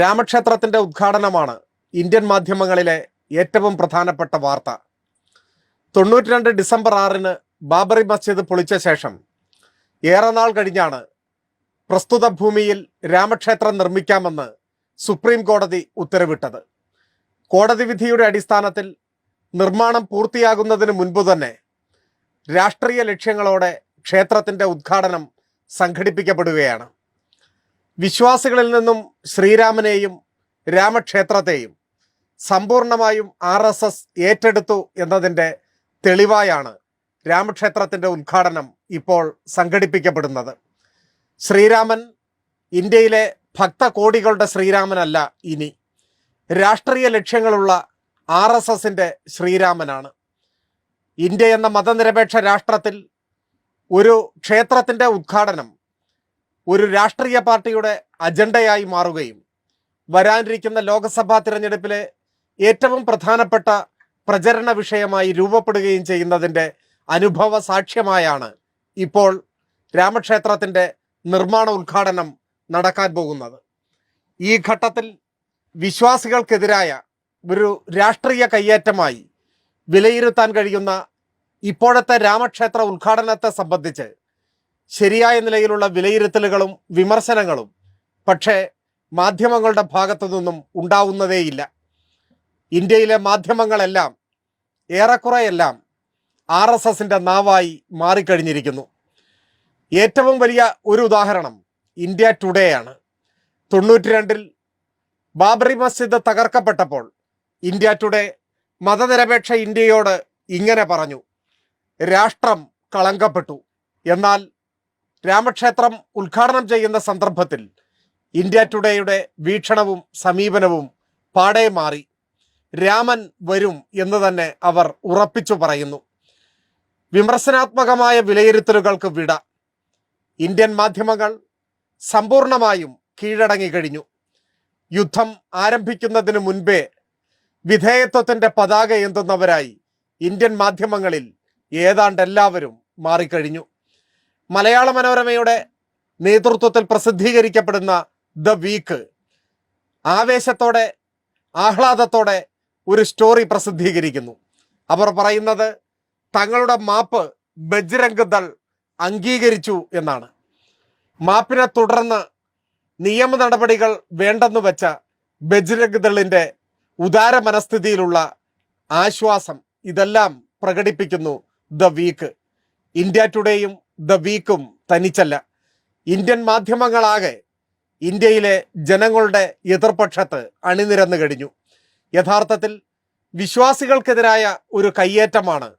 രാമക്ഷേത്രത്തിന്റെ ഉദ്ഘാടനമാണ് Indian മാധ്യമങ്ങളിലെ ഏറ്റവും പ്രധാനപ്പെട്ട വാർത്ത. തൊണ്ണൂറ്റി രണ്ട് ഡിസംബർ ആറിന് ബാബറി മസ്ജിദ് പൊളിച്ച ശേഷം ഏറെ നാൾ കഴിഞ്ഞാണ് പ്രസ്തുത ഭൂമിയിൽ രാമക്ഷേത്രം നിർമ്മിക്കാമെന്ന് സുപ്രീം കോടതി ഉത്തരവിട്ടത്. കോടതി വിധിയുടെ അടിസ്ഥാനത്തിൽ നിർമ്മാണം പൂർത്തിയാകുന്നതിന് മുൻപ് തന്നെ രാഷ്ട്രീയ ലക്ഷ്യങ്ങളോടെ ക്ഷേത്രത്തിന്റെ ഉദ്ഘാടനം സംഘടിപ്പിക്കപ്പെടുകയാണ്. വിശ്വാസികളിൽ നിന്നും ശ്രീരാമനെയും രാമക്ഷേത്രത്തെയും സമ്പൂർണമായും ആർ എസ് എസ് ഏറ്റെടുത്തു എന്നതിന്റെ തെളിവായാണ് രാമക്ഷേത്രത്തിന്റെ ഉദ്ഘാടനം ഇപ്പോൾ സംഘടിപ്പിക്കപ്പെടുന്നത്. ശ്രീരാമൻ ഇന്ത്യയിലെ ഭക്തകോടികളുടെ ശ്രീരാമനല്ല ഇനി. രാഷ്ട്രീയ ലക്ഷ്യങ്ങളുള്ള ആർ എസ് എസിന്റെ ശ്രീരാമനാണ്. ഇന്ത്യ എന്ന മതനിരപേക്ഷ രാഷ്ട്രത്തിൽ ഒരു ക്ഷേത്രത്തിന്റെ ഉദ്ഘാടനം ഒരു രാഷ്ട്രീയ പാർട്ടിയുടെ അജണ്ടയായി മാറുകയും വരാനിരിക്കുന്ന ലോക്സഭാ തിരഞ്ഞെടുപ്പിലെ ഏറ്റവും പ്രധാനപ്പെട്ട പ്രചരണ വിഷയമായി രൂപപ്പെടുകയും ചെയ്യുന്നതിന്റെ അനുഭവ സാക്ഷ്യമായാണ് ഇപ്പോൾ രാമക്ഷേത്രത്തിന്റെ നിർമ്മാണ ഉദ്ഘാടനം നടക്കാൻ പോകുന്നത്. ഈ ഘട്ടത്തിൽ വിശ്വാസികൾക്കെതിരായ ഒരു രാഷ്ട്രീയ കയ്യേറ്റമായി വിലയിരുത്താൻ കഴിയുന്ന ഇപ്പോഴത്തെ രാമക്ഷേത്ര ഉദ്ഘാടനത്തെ സംബന്ധിച്ച് ശരിയായ നിലയിലുള്ള വിലയിരുത്തലുകളും വിമർശനങ്ങളും പക്ഷേ മാധ്യമങ്ങളുടെ ഭാഗത്തു നിന്നും ഉണ്ടാവുന്നതേയില്ല. ഇന്ത്യയിലെ മാധ്യമങ്ങളെല്ലാം ഏറെക്കുറെയെല്ലാം ആർ എസ് എസിന്റെ നാവായി മാറിക്കഴിഞ്ഞിരിക്കുന്നു. ഏറ്റവും വലിയ ഒരു ഉദാഹരണം ഇന്ത്യ ടുഡേ ആണ്. തൊണ്ണൂറ്റി രണ്ടിൽ ബാബറി മസ്ജിദ് തകർക്കപ്പെട്ടപ്പോൾ ഇന്ത്യ ടുഡേ മതനിരപേക്ഷ ഇന്ത്യയോട് ഇങ്ങനെ പറഞ്ഞു രാഷ്ട്രം കളങ്കപ്പെട്ടു. എന്നാൽ രാമക്ഷേത്രം ഉദ്ഘാടനം ചെയ്യുന്ന സന്ദർഭത്തിൽ ഇന്ത്യ ടുഡേയുടെ വീക്ഷണവും സമീപനവും പാടെ മാറി. രാമൻ വരും എന്ന് തന്നെ അവർ ഉറപ്പിച്ചു പറയുന്നു. വിമർശനാത്മകമായ വിലയിരുത്തലുകൾക്ക് വിട. ഇന്ത്യൻ മാധ്യമങ്ങൾ സമ്പൂർണമായും കീഴടങ്ങി കഴിഞ്ഞു. യുദ്ധം ആരംഭിക്കുന്നതിന് മുൻപേ വിധേയത്വത്തിന്റെ പതാക ഏന്തുന്നവരായി ഇന്ത്യൻ മാധ്യമങ്ങളിൽ ഏതാണ്ട് എല്ലാവരും മാറിക്കഴിഞ്ഞു. മലയാള മനോരമയുടെ നേതൃത്വത്തിൽ പ്രസിദ്ധീകരിക്കപ്പെടുന്ന ദ വീക്ക്. ആവേശത്തോടെ ആഹ്ലാദത്തോടെ ഒരു സ്റ്റോറി പ്രസിദ്ധീകരിക്കുന്നു. അവർ പറയുന്നത് തങ്ങളുടെ മാപ്പ് ബജ്രംഗ് ദൾ അംഗീകരിച്ചു എന്നാണ്. മാപ്പിനെ തുടർന്ന് നിയമ നടപടികൾ വേണ്ടെന്ന് വെച്ച ബജ്രംഗ് ദളിന്റെ ഉദാര മനസ്ഥിതിയിലുള്ള ആശ്വാസം ഇതെല്ലാം പ്രകടിപ്പിക്കുന്നു ദ വീക്ക്. ഇന്ത്യ ടുഡേയും ദ വീക്കും തനിച്ചല്ല. ഇന്ത്യൻ മാധ്യമങ്ങളാകെ ഇന്ത്യയിലെ ജനങ്ങളുടെ എതിർപക്ഷത്ത് അണിനിരന്നു കഴിഞ്ഞു. യഥാർത്ഥത്തിൽ വിശ്വാസികൾക്കെതിരായ ഒരു കയ്യേറ്റമാണ്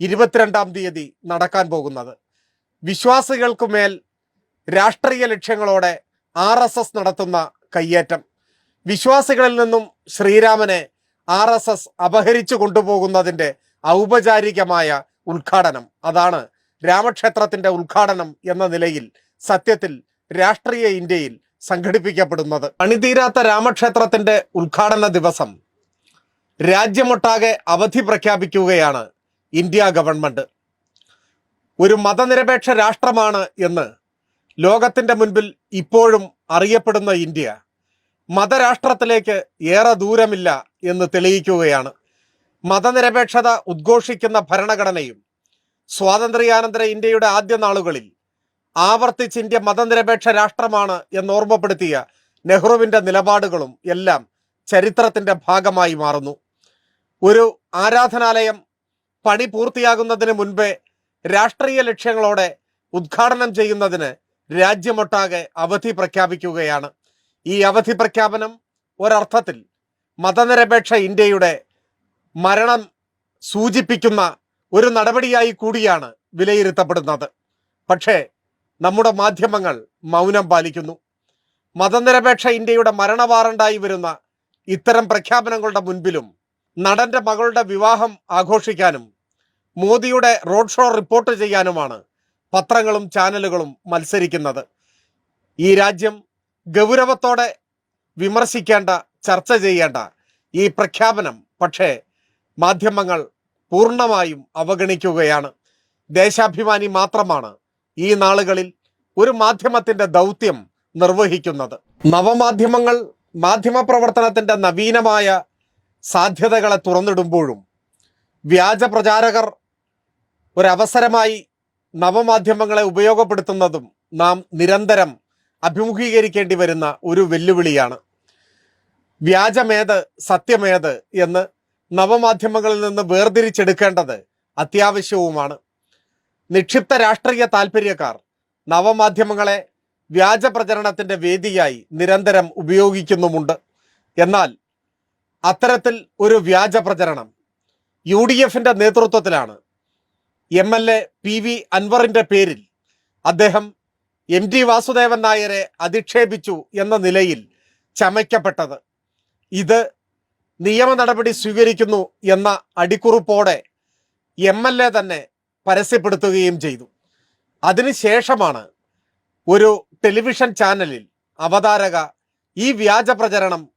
ഇരുപത്തിരണ്ടാം തീയതി നടക്കാൻ പോകുന്നത്. വിശ്വാസികൾക്കു മേൽ രാഷ്ട്രീയ ലക്ഷ്യങ്ങളോടെ ആർ എസ് എസ് നടത്തുന്ന കയ്യേറ്റം. വിശ്വാസികളിൽ നിന്നും ശ്രീരാമനെ ആർ എസ് എസ് അപഹരിച്ചു കൊണ്ടുപോകുന്നതിന്റെ ഔപചാരികമായ ഉദ്ഘാടനം. അതാണ് രാമക്ഷേത്രത്തിന്റെ ഉദ്ഘാടനം എന്ന നിലയിൽ സത്യത്തിൽ രാഷ്ട്രീയ ഇന്ത്യയിൽ സംഘടിപ്പിക്കപ്പെടുന്നത്. പണിതീരാത്ത രാമക്ഷേത്രത്തിന്റെ ഉദ്ഘാടന ദിവസം രാജ്യമൊട്ടാകെ അവധി പ്രഖ്യാപിക്കുകയാണ് ഇന്ത്യ ഗവൺമെന്റ്. ഒരു മതനിരപേക്ഷ രാഷ്ട്രമാണ് എന്ന് ലോകത്തിന്റെ മുൻപിൽ ഇപ്പോഴും അറിയപ്പെടുന്ന ഇന്ത്യ മതരാഷ്ട്രത്തിലേക്ക് ഏറെ ദൂരമില്ല എന്ന് തെളിയിക്കുകയാണ്. മതനിരപേക്ഷത ഉദ്ഘോഷിക്കുന്ന ഭരണഘടനയും സ്വാതന്ത്ര്യാനന്തര ഇന്ത്യയുടെ ആദ്യ നാളുകളിൽ ആവർത്തിച്ച് ഇന്ത്യ മതനിരപേക്ഷ രാഷ്ട്രമാണ് എന്ന് ഓർമ്മപ്പെടുത്തിയ നെഹ്റുവിന്റെ നിലപാടുകളും എല്ലാം ചരിത്രത്തിന്റെ ഭാഗമായി മാറുന്നു. ഒരു ആരാധനാലയം പണി പൂർത്തിയാകുന്നതിന് മുൻപേ രാഷ്ട്രീയ ലക്ഷ്യങ്ങളോടെ ഉദ്ഘാടനം ചെയ്യുന്നതിന് രാജ്യമൊട്ടാകെ അവധി പ്രഖ്യാപിക്കുകയാണ്. ഈ അവധി പ്രഖ്യാപനം ഒരർത്ഥത്തിൽ മതനിരപേക്ഷ ഇന്ത്യയുടെ മരണം സൂചിപ്പിക്കുന്ന ഒരു നടപടിയായി കൂടിയാണ് വിലയിരുത്തപ്പെടുന്നത്. പക്ഷേ നമ്മുടെ മാധ്യമങ്ങൾ മൗനം പാലിക്കുന്നു. മതനിരപേക്ഷ ഇന്ത്യയുടെ മരണവാറണ്ടായി വരുന്ന ഇത്തരം പ്രഖ്യാപനങ്ങളുടെ മുൻപിലും നടന്റെ മകളുടെ വിവാഹം ആഘോഷിക്കാനും മോദിയുടെ റോഡ് ഷോ റിപ്പോർട്ട് ചെയ്യാനുമാണ് പത്രങ്ങളും ചാനലുകളും മത്സരിക്കുന്നത്. ഈ രാജ്യം ഗൗരവത്തോടെ വിമർശിക്കേണ്ട ചർച്ച ചെയ്യേണ്ട ഈ പ്രഖ്യാപനം പക്ഷേ മാധ്യമങ്ങൾ പൂർണമായും അവഗണിക്കുകയാണ്. ദേശാഭിമാനി മാത്രമാണ് ഈ നാളുകളിൽ ഒരു മാധ്യമത്തിന്റെ ദൗത്യം നിർവഹിക്കുന്നത്. നവമാധ്യമങ്ങൾ മാധ്യമപ്രവർത്തനത്തിന്റെ നവീനമായ സാധ്യതകളെ തുറന്നിടുമ്പോഴും വ്യാജ പ്രചാരകർ ഒരവസരമായി നവമാധ്യമങ്ങളെ ഉപയോഗപ്പെടുത്തുന്നതും നാം നിരന്തരം അഭിമുഖീകരിക്കേണ്ടി വരുന്ന ഒരു വെല്ലുവിളിയാണ്. വ്യാജമേത് സത്യമേത് എന്ന് നവമാധ്യമങ്ങളിൽ നിന്ന് വേർതിരിച്ചെടുക്കേണ്ടത് അത്യാവശ്യവുമാണ്. നിക്ഷിപ്ത രാഷ്ട്രീയ താല്പര്യക്കാർ നവമാധ്യമങ്ങളെ വ്യാജ പ്രചരണത്തിന്റെ വേദിയായി നിരന്തരം ഉപയോഗിക്കുന്നുമുണ്ട്. എന്നാൽ അത്തരത്തിൽ ഒരു വ്യാജ പ്രചരണം യു ഡി എഫിന്റെ നേതൃത്വത്തിലാണ്. M L A P V അൻവറിന്റെ പേരിൽ അദ്ദേഹം എം ടി വാസുദേവൻ നായരെ അധിക്ഷേപിച്ചു എന്ന നിലയിൽ ചമയ്ക്കപ്പെട്ടത്. ഇത് നിയമ നടപടി സ്വീകരിക്കുന്നു എന്ന അടിക്കുറിപ്പോടെ എം എൽ എ തന്നെ പരസ്യപ്പെടുത്തുകയും ചെയ്തു. അതിനുശേഷമാണ് ഒരു ടെലിവിഷൻ ചാനലിൽ അവതാരക ഈ വ്യാജ പ്രചരണം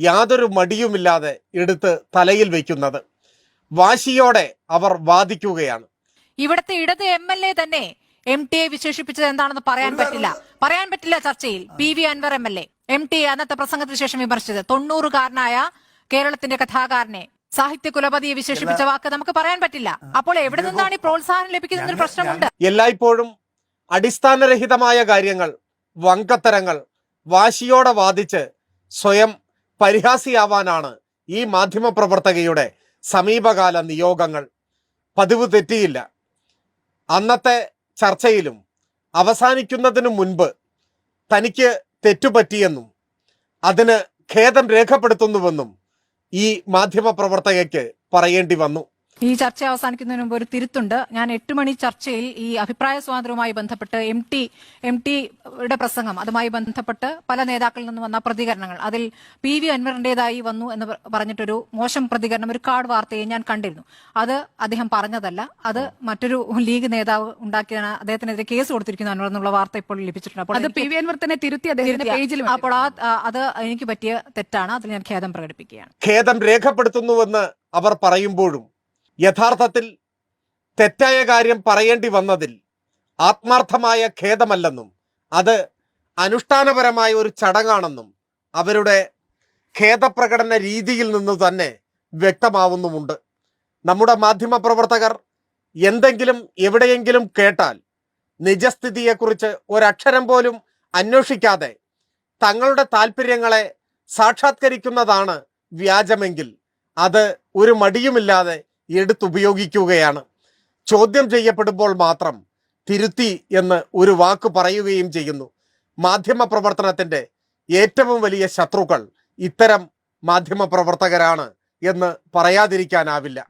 യാതൊരു മടിയുമില്ലാതെ എടുത്ത് തലയിൽ വയ്ക്കുന്നത് വാശിയോടെ അവർ വാദിക്കുകയാണ്. ഇവിടുത്തെ ഇടത് എം എൽ എ തന്നെ എം ടി എ വിശേഷിപ്പിച്ചത് എന്താണെന്ന് പറയാൻ പറ്റില്ല. പറയാൻ പറ്റില്ല ചർച്ചയിൽ. P V Anvar M L A. M T A അന്നത്തെ പ്രസംഗത്തിന് ശേഷം വിമർശിച്ചത്. തൊണ്ണൂറുകാരനായ കേരളത്തിന്റെ കഥാകാരനെ സാഹിത്യ കുലപതിയെ വിശേഷിപ്പിച്ച വാക്ക് നമുക്ക് പറയാൻ പറ്റില്ല. അപ്പോൾ എവിടെ നിന്നാണ് ഈ പ്രോത്സാഹനം ലഭിക്കുന്ന ഒരു പ്രശ്നമുണ്ട്. എല്ലായ്പ്പോഴും അടിസ്ഥാനരഹിതമായ കാര്യങ്ങൾ വങ്കത്തരങ്ങൾ വാശിയോടെ വാദിച്ച് സ്വയം പരിഹാസിയാവാനാണ് ഈ മാധ്യമ പ്രവർത്തകയുടെ സമീപകാല നിയോഗങ്ങൾ. പതിവ് തെറ്റിയില്ല. അന്നത്തെ ചർച്ചയിലും അവസാനിക്കുന്നതിനു മുൻപ് തനിക്ക് തെറ്റുപറ്റിയെന്നും അതിന് ഖേദം രേഖപ്പെടുത്തുന്നുവെന്നും ഈ മാധ്യമ മാധ്യമപ്രവർത്തകയ്ക്ക് പറയേണ്ടി വന്നു. ഈ ചർച്ച അവസാനിക്കുന്നതിന് മുമ്പ് ഒരു തിരുത്തുണ്ട്. ഞാൻ എട്ട് മണി ചർച്ചയിൽ ഈ അഭിപ്രായ സ്വാതന്ത്ര്യവുമായി ബന്ധപ്പെട്ട് എം ടി എം ടിയുടെ പ്രസംഗം അതുമായി ബന്ധപ്പെട്ട് പല നേതാക്കളിൽ നിന്ന് വന്ന പ്രതികരണങ്ങൾ. അതിൽ പി വി അൻവറിന്റേതായി വന്നു എന്ന് പറഞ്ഞിട്ടൊരു മോശം പ്രതികരണം ഒരു കാർഡ് വാർത്തയെ ഞാൻ കണ്ടിരുന്നു. അത് അദ്ദേഹം പറഞ്ഞതല്ല. അത് മറ്റൊരു ലീഗ് നേതാവ് ഉണ്ടാക്കിയാണ് അദ്ദേഹത്തിനെതിരെ കേസ് കൊടുത്തിരിക്കുന്നു അൻവർ എന്നുള്ള വാർത്ത ഇപ്പോൾ ലഭിച്ചിട്ടുണ്ട്. അപ്പോൾ അത് പി വി അൻവർ തന്നെ തിരുത്തി അദ്ദേഹത്തിന്റെ പേജിൽ അപ്പോൾ ആ, അത് എനിക്ക് പറ്റിയ തെറ്റാണ്. അതിൽ ഞാൻ ഖേദം പ്രകടിപ്പിക്കുകയാണ്. ഖേദം രേഖപ്പെടുത്തുന്നുവെന്ന് അവർ പറയുമ്പോഴും യഥാർത്ഥത്തിൽ തെറ്റായ കാര്യം പറയേണ്ടി വന്നതിൽ ആത്മാർത്ഥമായ ഖേദമല്ലെന്നും അത് അനുഷ്ഠാനപരമായ ഒരു ചടങ്ങാണെന്നും അവരുടെ ഖേദപ്രകടന രീതിയിൽ നിന്ന് തന്നെ വ്യക്തമാവുന്നുമുണ്ട്. നമ്മുടെ മാധ്യമപ്രവർത്തകർ എന്തെങ്കിലും എവിടെയെങ്കിലും കേട്ടാൽ നിജസ്ഥിതിയെക്കുറിച്ച് ഒരക്ഷരം പോലും അന്വേഷിക്കാതെ തങ്ങളുടെ താല്പര്യങ്ങളെ സാക്ഷാത്കരിക്കുന്നതാണ് വ്യാജമെങ്കിൽ അത് ഒരു മടിയുമില്ലാതെ എടുത്തുപയോഗിക്കുകയാണ്. ചോദ്യം ചെയ്യപ്പെടുമ്പോൾ മാത്രം തിരുത്തി എന്ന് ഒരു വാക്ക് പറയുകയും ചെയ്യുന്നു. മാധ്യമ പ്രവർത്തനത്തിന്റെ ഏറ്റവും വലിയ ശത്രുക്കൾ ഇത്തരം മാധ്യമ പ്രവർത്തകരാണ് എന്ന് പറയാതിരിക്കാനാവില്ല.